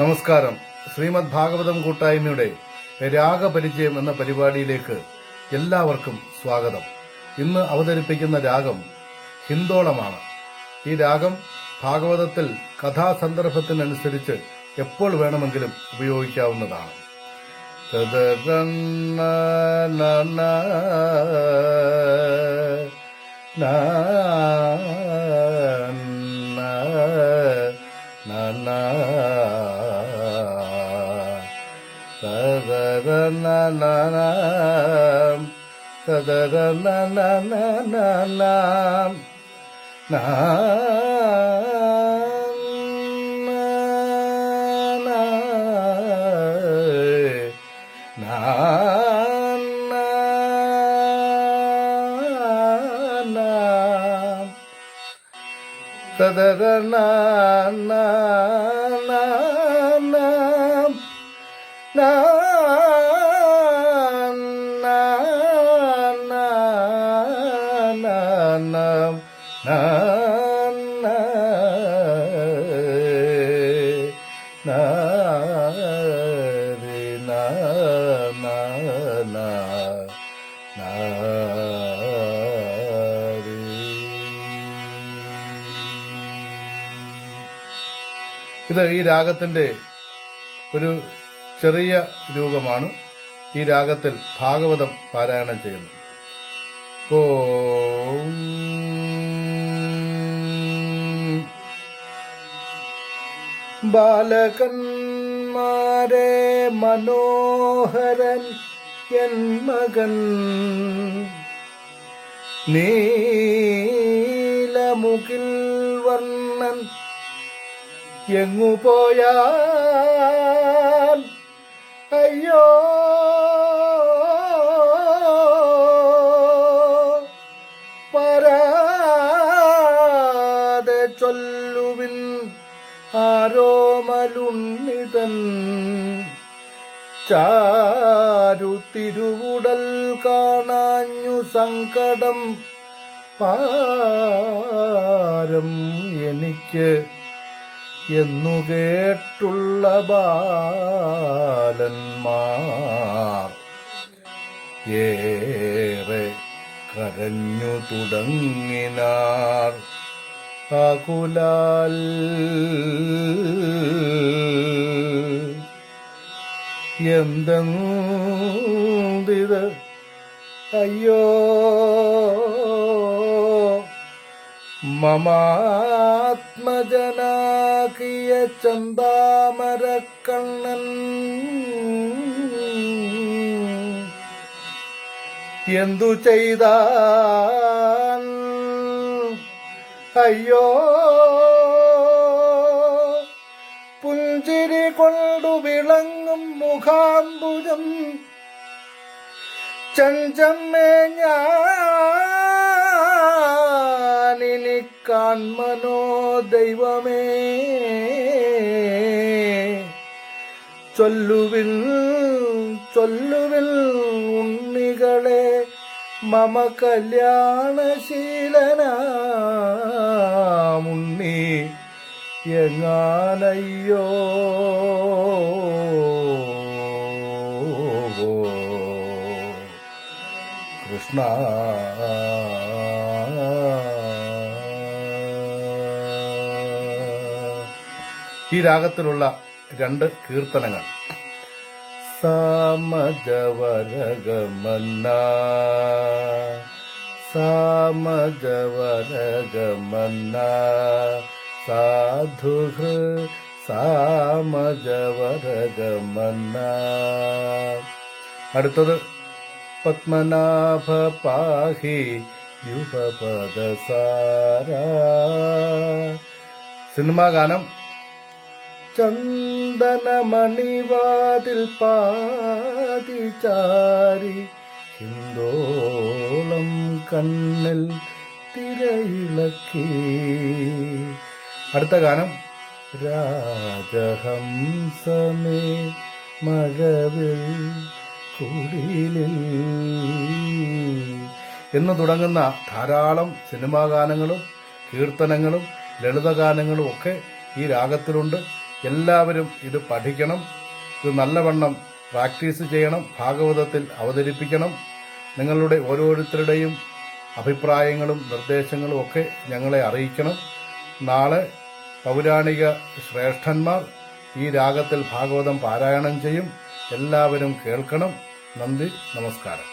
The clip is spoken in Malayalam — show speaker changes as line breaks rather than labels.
നമസ്കാരം. ശ്രീമദ് ഭാഗവതം കൂട്ടായ്മയുടെ രാഗപരിചയം എന്ന പരിപാടിയിലേക്ക് എല്ലാവർക്കും സ്വാഗതം. ഇന്ന് അവതരിപ്പിക്കുന്ന രാഗം ഹിന്ദോളമാണ്. ഈ രാഗം ഭാഗവതത്തിൽ കഥാസന്ദർഭത്തിനനുസരിച്ച് എപ്പോൾ വേണമെങ്കിലും ഉപയോഗിക്കാവുന്നതാണ്. തദറന്ന ததரநலம் ததரநலம் நான். ததர na na na ഇത് ഈ രാഗത്തിന്റെ ഒരു ചെറിയ രൂപമാണ്. ഈ രാഗത്തിൽ ഭാഗവതം പാരായണം ചെയ്യുന്നു. ഓം ബാലകന്മാരെ മനോഹരൻ എൻ മകൻ. നീലമുകിൽ വർണൻ എങ്ങു പോയാൽ? അയ്യോ. പരാതെ ചൊല്ലുവിൻ ആരോമലുണ്ണിതൻ ചാരു തിരുവുടൽ കാണാഞ്ഞു സങ്കടം പാരം എനിക്ക് എന്നു കേട്ടുള്ള ബാലന്മാർ ഏറെ കരഞ്ഞു തുടങ്ങിനാർ. കാകുലാൽ എന്തെന്തിത്? അയ്യോ മമാത്മജനാകിയ ചന്താമരക്കണ്ണൻ എന്തു ചെയ്താൻ? അയ്യോ പുഞ്ചിരി കൊണ്ടു വിളങ്ങും മുഖാംബുജം. ചഞ്ചമ്മേ ഞാനിനി കാൺമനോ ദൈവമേ ചൊല്ലുവിൽ ചൊല്ലുവിൽ ഉണ്ണികളെ മമ കല്യാണശീലനുണ്ണി എങ്ങാനയ്യോ. കൃഷ്ണ ഈ രാഗത്തിലുള്ള രണ്ട് കീർത്തനങ്ങൾ. സാമജവരഗമന്ന സാമജവരഗമന്ന സാധുഹൃ സാമജവരഗമന്ന. അടുത്തത് പത്മനാഭ പാഹി യുവപദസാര. സിനിമാ ഗാനം ചന്ദനമണിവാതിൽ പാതി ചാരി ഹിന്ദോളം കണ്ണിൽ തിരയിളക്കി. അടുത്ത ഗാനം. രാജഹംസമേ മഴവിൽ കുടിലിൽ. എന്ന് തുടങ്ങുന്ന ധാരാളം സിനിമാ ഗാനങ്ങളും കീർത്തനങ്ങളും ലളിതഗാനങ്ങളും ഒക്കെ ഈ രാഗത്തിലുണ്ട്. എല്ലാവരും ഇത് പഠിക്കണം. ഇത് നല്ലവണ്ണം പ്രാക്ടീസ് ചെയ്യണം. ഭാഗവതത്തിൽ അവതരിപ്പിക്കണം. നിങ്ങളുടെ ഓരോരുത്തരുടെയും അഭിപ്രായങ്ങളും നിർദ്ദേശങ്ങളും ഒക്കെ ഞങ്ങളെ അറിയിക്കണം. നാളെ പൗരാണിക ശ്രേഷ്ഠന്മാർ ഈ രാഗത്തിൽ ഭാഗവതം പാരായണം ചെയ്യും. എല്ലാവരും കേൾക്കണം. നന്ദി നമസ്കാരം.